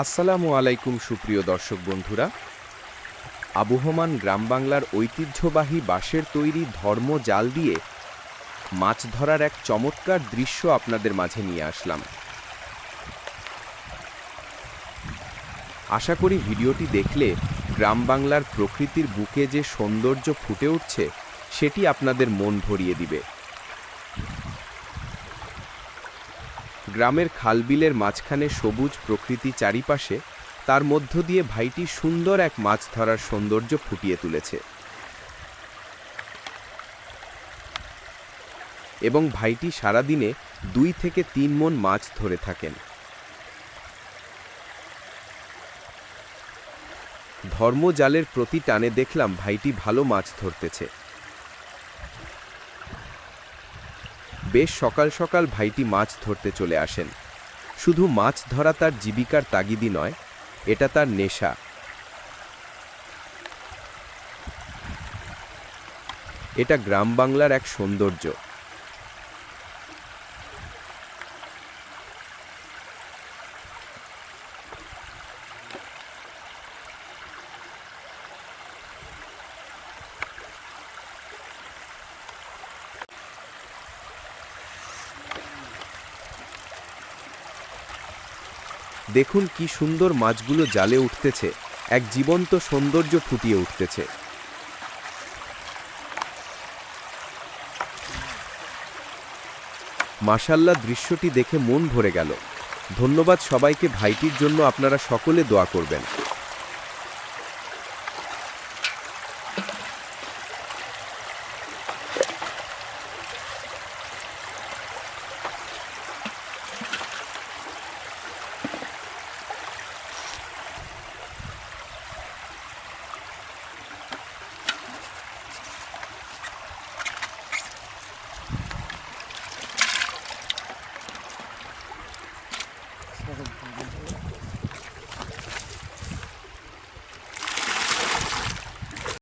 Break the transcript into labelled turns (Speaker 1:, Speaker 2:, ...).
Speaker 1: আসসালামু আলাইকুম, সুপ্রিয় দর্শক বন্ধুরা। আবহমান গ্রাম বাংলার ঐতিহ্যবাহী বাঁশের তৈরি ধর্ম জাল দিয়ে মাছ ধরার এক চমৎকার দৃশ্য আপনাদের মাঝে নিয়ে আসলাম। আশা করি ভিডিওটি দেখলে গ্রাম বাংলার প্রকৃতির বুকে যে সৌন্দর্য ফুটে উঠছে, সেটি আপনাদের মন ভরিয়ে দিবে। গ্রামের খালবিলের মাঝখানে সবুজ প্রকৃতি চারিপাশে, তার মধ্য দিয়ে ভাইটি সুন্দর এক মাছ ধরার সৌন্দর্য ফুটিয়ে তুলেছে। এবং ভাইটি সারাদিনে দুই থেকে তিন মন মাছ ধরে থাকেন। ধর্মজালের প্রতি টানে দেখলাম ভাইটি ভালো মাছ ধরতেছে। বেশ সকাল সকাল ভাইটি মাছ ধরতে চলে আসেন। শুধু মাছ ধরা তার জীবিকার তাগিদি নয়, এটা তার নেশা। এটা গ্রাম বাংলার এক সৌন্দর্য। দেখুন কি সুন্দর মাছগুলো জালে উঠতেছে, এক জীবন্ত সৌন্দর্য ফুটিয়ে উঠতেছে। মাসাল্লা দৃশ্যটি দেখে মন ভরে গেল। ধন্যবাদ সবাইকে, ভাইটির জন্য আপনারা সকলে দোয়া করবেন।